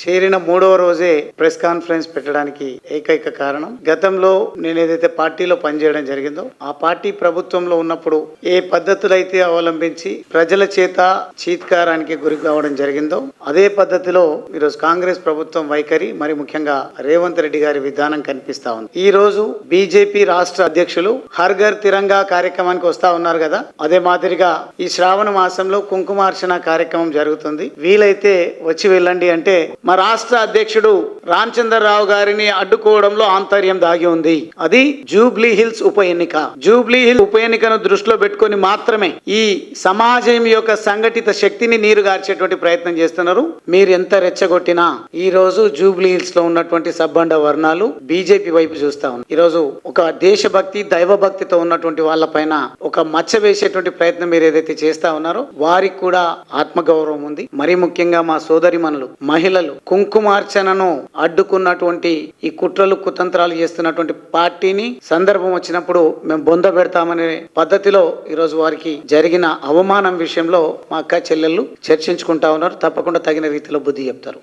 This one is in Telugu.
చేరిన మూడవ రోజే ప్రెస్ కాన్ఫరెన్స్ పెట్టడానికి ఏకైక కారణం గతంలో నేను ఏదైతే పార్టీలో పనిచేయడం జరిగిందో ఆ పార్టీ ప్రభుత్వంలో ఉన్నప్పుడు ఏ పద్ధతులైతే అవలంబించి ప్రజల చేత చీత్కారానికి గురి కావడం జరిగిందో అదే పద్ధతిలో ఈరోజు కాంగ్రెస్ ప్రభుత్వం వైఖరి మరి ముఖ్యంగా రేవంత్ రెడ్డి గారి విధానం కనిపిస్తా ఉంది. ఈ రోజు బీజేపీ రాష్ట్ర అధ్యక్షులు హర్ ఘర్ తిరంగా కార్యక్రమానికి వస్తా ఉన్నారు కదా? అదే మాదిరిగా ఈ శ్రావణ మాసంలో కుంకుమార్చన కార్యక్రమం జరుగుతుంది. వీలైతే వచ్చి వెళ్ళండి అంటే మా రాష్ట్ర అధ్యక్షుడు రామచంద్రరావు గారిని అడ్డుకోవడంలో ఆంతర్యం దాగి ఉంది. అది జూబ్లీ హిల్స్ ఉప ఎన్నిక. జూబ్లీ హిల్ ఉప ఎన్నికను దృష్టిలో పెట్టుకొని మాత్రమే ఈ సమాజం యొక్క సంఘటిత శక్తిని నీరు గార్చేటువంటి ప్రయత్నం చేస్తున్నారు. మీరు ఎంత రెచ్చగొట్టినా ఈ రోజు జూబ్లీ హిల్స్లో ఉన్నటువంటి సబ్బండ వర్ణాలు బీజేపీ వైపు చూస్తా ఉన్నారు ఈ రోజు ఒక దేశభక్తి దైవభక్తితో ఉన్నటువంటి వాళ్ళ పైన ఒక మచ్చ వేసేటువంటి ప్రయత్నం మీరు ఏదైతే చేస్తా ఉన్నారో వారికి కూడా ఆత్మగౌరవం ఉంది. మరీ ముఖ్యంగా మా సోదరిమణులు మహిళలు కుంకుమార్చనను అడ్డుకున్నటువంటి ఈ కుట్రలు కుతంత్రాలు చేస్తున్నటువంటి పార్టీని సందర్భం వచ్చినప్పుడు మేము బొంద పెడతామనే పద్ధతిలో ఈరోజు వారికి జరిగిన అవమానం విషయంలో మా అక్క చెల్లెళ్ళు చర్చించుకుంటా ఉన్నారు. తప్పకుండా తగిన రీతిలో బుద్ధి చెప్తారు.